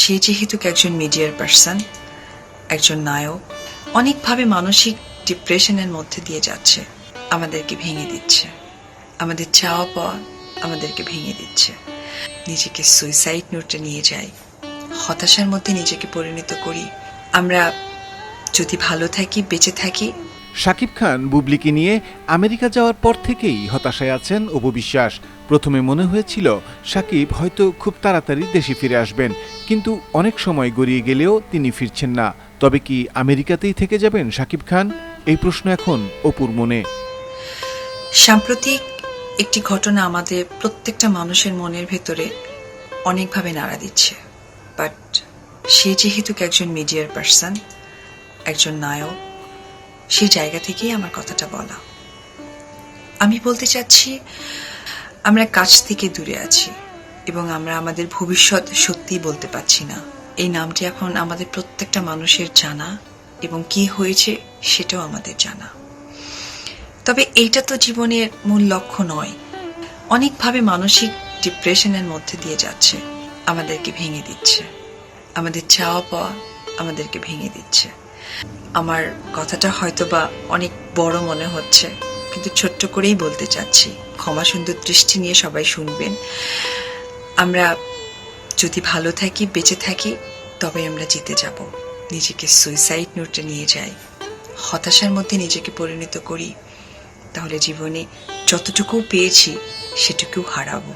সে যেহেতু একজন মিডিয়ার পার্সন একজন নায়ক, অনেকভাবে মানসিক ডিপ্রেশনের মধ্যে দিয়ে যাচ্ছে, আমাদেরকে ভেঙে দিচ্ছে। আমাদের চাওয়া পাওয়া আমাদেরকে ভেঙে দিচ্ছে। নিজেকে সুইসাইড নোটে নিয়ে যাই, হতাশার মধ্যে নিজেকে পরিণত করি। আমরা যদি ভালো থাকি, বেঁচে থাকি শাকিব খান বুবলিকে নিয়ে আমেরিকা যাওয়ার পর থেকেই হতাশায় আছেন অপবিশ্বাস প্রথমে মনে হয়েছিল শাকিব হয়তো খুব তাড়াতাড়ি দেশে ফিরে আসবেন, কিন্তু অনেক সময় গড়িয়ে গেলেও তিনি ফিরছেন না। তবে কি আমেরিকাতেই থেকে যাবেন শাকিব খান? এই প্রশ্ন এখন অপুর মনে। সাম্প্রতিক একটি ঘটনা আমাদের প্রত্যেকটা মানুষের মনের ভেতরে অনেকভাবে নাড়া দিচ্ছে। বাট সে যেহেতু একজন মিডিয়ার পার্সন, একজন নায়ক সেই জায়গা থেকেই আমার কথাটা বলা। আমি বলতে চাচ্ছি, আমরা কাছ থেকে দূরে আছি এবং আমরা আমাদের ভবিষ্যৎ সত্যিই বলতে পারছি না। এই নামটি এখন আমাদের প্রত্যেকটা মানুষের জানা এবং কি হয়েছে সেটাও আমাদের জানা। তবে এইটা তো জীবনের মূল লক্ষ্য নয়। অনেকভাবে মানসিক ডিপ্রেশনের মধ্যে দিয়ে যাচ্ছে, আমাদেরকে ভেঙে দিচ্ছে। আমাদের চাওয়া পাওয়া আমাদেরকে ভেঙে দিচ্ছে। আমার কথাটা হয়তো বা অনেক বড় মনে হচ্ছে, কিন্তু ছোট্ট করেই বলতে চাচ্ছি। ক্ষমা সুন্দর দৃষ্টি নিয়ে সবাই শুনবেন। আমরা যদি ভালো থাকি, বেঁচে থাকি, তবে আমরা জিতে যাব। নিজেকে সুইসাইড নোটে নিয়ে যাই। হতাশার মধ্যে নিজেকে পরিণত করি। তাহলে জীবনে যতটুকু পেয়েছি সেটুকু হারাবো।